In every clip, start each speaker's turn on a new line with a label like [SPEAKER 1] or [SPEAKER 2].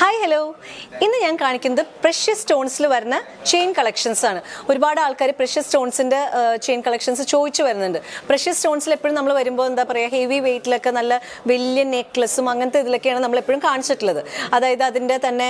[SPEAKER 1] Hi hello ഇന്ന് ഞാൻ കാണിക്കുന്നത് പ്രഷ്യസ് സ്റ്റോൺസിൽ വരുന്ന ചെയിൻ കളക്ഷൻസ് ആണ്. ഒരുപാട് ആൾക്കാർ പ്രഷ്യസ് സ്റ്റോൺസിന്റെ ചെയിൻ കളക്ഷൻസ് ചോദിച്ചു വരുന്നുണ്ട്. പ്രഷ്യസ് സ്റ്റോൺസിൽ എപ്പോഴും നമ്മൾ വരുമ്പോൾ എന്താ പറയുക ഹെവി വെയിറ്റിലൊക്കെ നല്ല വലിയ നെക്ലസും അങ്ങനത്തെ ഇതിലൊക്കെയാണ് നമ്മൾ എപ്പോഴും കാണിച്ചിട്ടുള്ളത്. അതായത് അതിന്റെ തന്നെ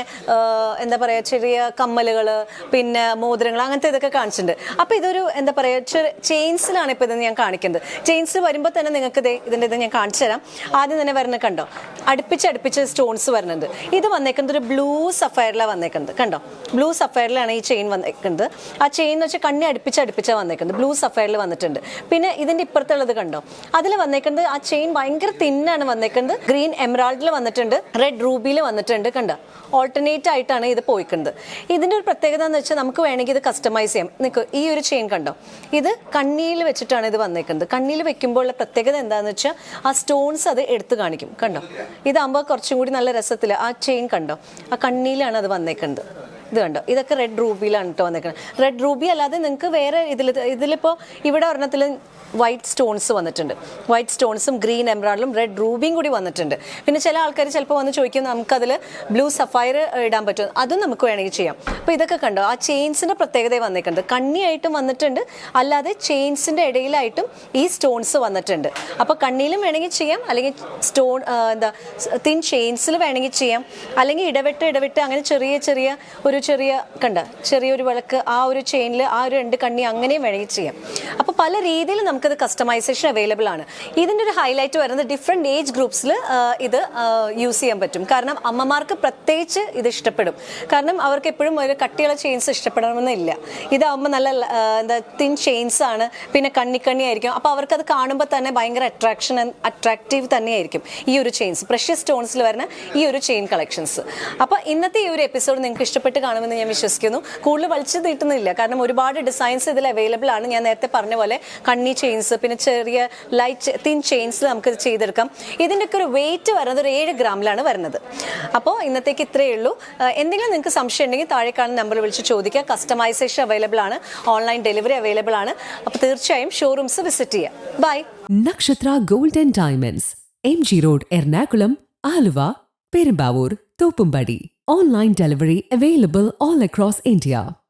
[SPEAKER 1] എന്താ പറയുക ചെറിയ കമ്മലുകൾ പിന്നെ മോതിരങ്ങൾ അങ്ങനത്തെ ഇതൊക്കെ കാണിച്ചിട്ടുണ്ട്. അപ്പോൾ ഇതൊരു എന്താ പറയുക ചെയിൻസിലാണ് ഇപ്പോൾ ഇത് ഞാൻ കാണിക്കുന്നത്. ചെയിൻസ് വരുമ്പോൾ തന്നെ നിങ്ങൾക്ക് ഇതിന്റെ ഇത് ഞാൻ കാണിച്ചു തരാം. ആദ്യം തന്നെ വരുന്നത് കണ്ടോ? അടുപ്പിച്ച് അടുപ്പിച്ച് സ്റ്റോൺസ് വരുന്നുണ്ട്. ഇത് വന്നേക്കുന്നത് ഒരു ബ്ലൂ സഫയറിലാണ് വന്നേക്കുന്നത്. കണ്ടോ? ബ്ലൂ സഫയറിലാണ് ഈ ചെയിൻ വന്നേക്കുന്നത്. ആ ചെയിൻ എന്ന് വെച്ചാൽ കണ്ണി അടുപ്പിച്ച് അടുപ്പിച്ചാണ് വന്നേക്കുന്നത്. ബ്ലൂ സഫയറിൽ വന്നിട്ടുണ്ട്. പിന്നെ ഇതിന്റെ ഇപ്പുറത്തുള്ളത് കണ്ടോ? അതിൽ വന്നേക്കുന്നത് ആ ചെയിൻ ഭയങ്കര തിന്നാണ് വന്നേക്കുന്നത്. ഗ്രീൻ എമറാൾഡിൽ വന്നിട്ടുണ്ട്. റെഡ് റൂബിയിൽ വന്നിട്ടുണ്ട്. കണ്ടോ? ഓൾട്ടർനേറ്റ് ആയിട്ടാണ് ഇത് പോയിക്കുന്നത്. ഇതിന്റെ ഒരു പ്രത്യേകത എന്ന് വെച്ചാൽ നമുക്ക് വേണമെങ്കിൽ ഇത് കസ്റ്റമൈസ് ചെയ്യാം. നിൽക്കും ഈ ഒരു ചെയിൻ കണ്ടോ? ഇത് കണ്ണിയിൽ വെച്ചിട്ടാണ് ഇത് വന്നേക്കുന്നത്. കണ്ണിയിൽ വെക്കുമ്പോൾ ഉള്ള പ്രത്യേകത എന്താണെന്ന് വെച്ചാൽ ആ സ്റ്റോൺസ് അത് എടുത്തു കാണിക്കും. കണ്ടോ? ഇതാകുമ്പോൾ കുറച്ചും കൂടി നല്ല രസത്തിൽ ആ ചെയിൻ കണ്ടോ? ആ കണ്ണിയിലാണ് അത് വന്നേക്കുന്നത്. ഇത് കണ്ടോ? ഇതൊക്കെ റെഡ് റൂബിയിലാണ് കേട്ടോ വന്നിരിക്കുന്നത് റെഡ് റൂബി അല്ലാതെ നിങ്ങൾക്ക് വേറെ ഇതിൽ ഇതിലിപ്പോൾ ഇവിടെ ഒരെണ്ണത്തിൽ വൈറ്റ് സ്റ്റോൺസ് വന്നിട്ടുണ്ട്. വൈറ്റ് സ്റ്റോൺസും ഗ്രീൻ എംബ്രോയിഡറും റെഡ് റൂബിയും കൂടി വന്നിട്ടുണ്ട്. പിന്നെ ചില ആൾക്കാർ ചിലപ്പോൾ വന്ന് ചോദിക്കും നമുക്കതിൽ ബ്ലൂ സഫയർ ഇടാൻ പറ്റും അതും നമുക്ക് വേണമെങ്കിൽ ചെയ്യാം. അപ്പോൾ ഇതൊക്കെ കണ്ടോ? ആ ചെയിൻസിന്റെ പ്രത്യേകത വന്നിട്ടുണ്ട് കണ്ണിയായിട്ടും വന്നിട്ടുണ്ട്. അല്ലാതെ ചെയിൻസിന്റെ ഇടയിലായിട്ടും ഈ സ്റ്റോൺസ് വന്നിട്ടുണ്ട്. അപ്പോൾ കണ്ണിയിലും വേണമെങ്കിൽ ചെയ്യാം. അല്ലെങ്കിൽ സ്റ്റോൺ എന്താ തിൻ ചെയിൻസിൽ വേണമെങ്കിൽ ചെയ്യാം. അല്ലെങ്കിൽ ഇടവിട്ട് ഇടവിട്ട് അങ്ങനെ ചെറിയ ചെറിയ ഒരു ചെറിയ കണ്ട ചെറിയൊരു വിളക്ക് ആ ഒരു ചെയിനിൽ ആ ഒരു രണ്ട് കണ്ണി അങ്ങനെയും വേണമെങ്കിൽ ചെയ്യാം. അപ്പോൾ പല രീതിയിൽ നമുക്കത് കസ്റ്റമൈസേഷൻ അവൈലബിൾ ആണ്. ഇതിന്റെ ഒരു ഹൈലൈറ്റ് വരുന്നത് ഡിഫറെന്റ് ഏജ് ഗ്രൂപ്പ്സിൽ ഇത് യൂസ് ചെയ്യാൻ പറ്റും. കാരണം അമ്മമാർക്ക് പ്രത്യേകിച്ച് ഇത് ഇഷ്ടപ്പെടും. കാരണം അവർക്ക് എപ്പോഴും ഒരു കട്ടിയുള്ള ചെയിൻസ് ഇഷ്ടപ്പെടണമെന്നില്ല ഇതാവുമ്പോൾ നല്ല എന്താ തിൻ ചെയിൻസ് ആണ്. പിന്നെ കണ്ണിക്കണ്ണി ആയിരിക്കും. അപ്പോൾ അവർക്കത് കാണുമ്പോൾ തന്നെ ഭയങ്കര അട്രാക്ഷൻ അട്രാക്റ്റീവ് തന്നെയായിരിക്കും ഈ ഒരു ചെയിൻസ് പ്രഷ്യസ് സ്റ്റോൺസിൽ വരുന്ന ഈ ഒരു ചെയിൻ കളക്ഷൻസ് അപ്പോൾ ഇന്നത്തെ ഈ ഒരു എപ്പിസോഡ് നിങ്ങൾക്ക് ഇഷ്ടപ്പെട്ട് കാണുമെന്ന് ഞാൻ വിശ്വസിക്കുന്നു. കൂടുതൽ വലിച്ചു തീട്ടുന്നില്ല കാരണം ഒരുപാട് ഡിസൈൻസ് ഇതിൽ അവൈലബിൾ ആണ്. ഞാൻ നേരത്തെ പറഞ്ഞ പോലെ കണ്ണി ചെയിൻസ് പിന്നെ ചെറിയ ലൈറ്റ് തിൻ ചെയിൻസ് നമുക്ക് ചെയ്തെടുക്കാം. ഇതിന്റെയൊക്കെ ഒരു വെയിറ്റ് വരുന്നത് ഒരു ഏഴ് ഗ്രാമിലാണ് വരുന്നത്. അപ്പോൾ ഇന്നത്തേക്ക് ഇത്രയേ ഉള്ളൂ. എന്തെങ്കിലും നിങ്ങൾക്ക് സംശയം ഉണ്ടെങ്കിൽ താഴെ കാണുന്ന നമ്പർ വിളിച്ച് ചോദിക്കുക. കസ്റ്റമൈസേഷൻ അവൈലബിൾ ആണ്. ഓൺലൈൻ ഡെലിവറി അവൈലബിൾ ആണ്. അപ്പോൾ തീർച്ചയായും ഷോറൂംസ് വിസിറ്റ് ചെയ്യുക by
[SPEAKER 2] Nakshatra gold and diamonds M G road Ernakulam Aluva Perumbavoor Thoppumpady. Online delivery available all across India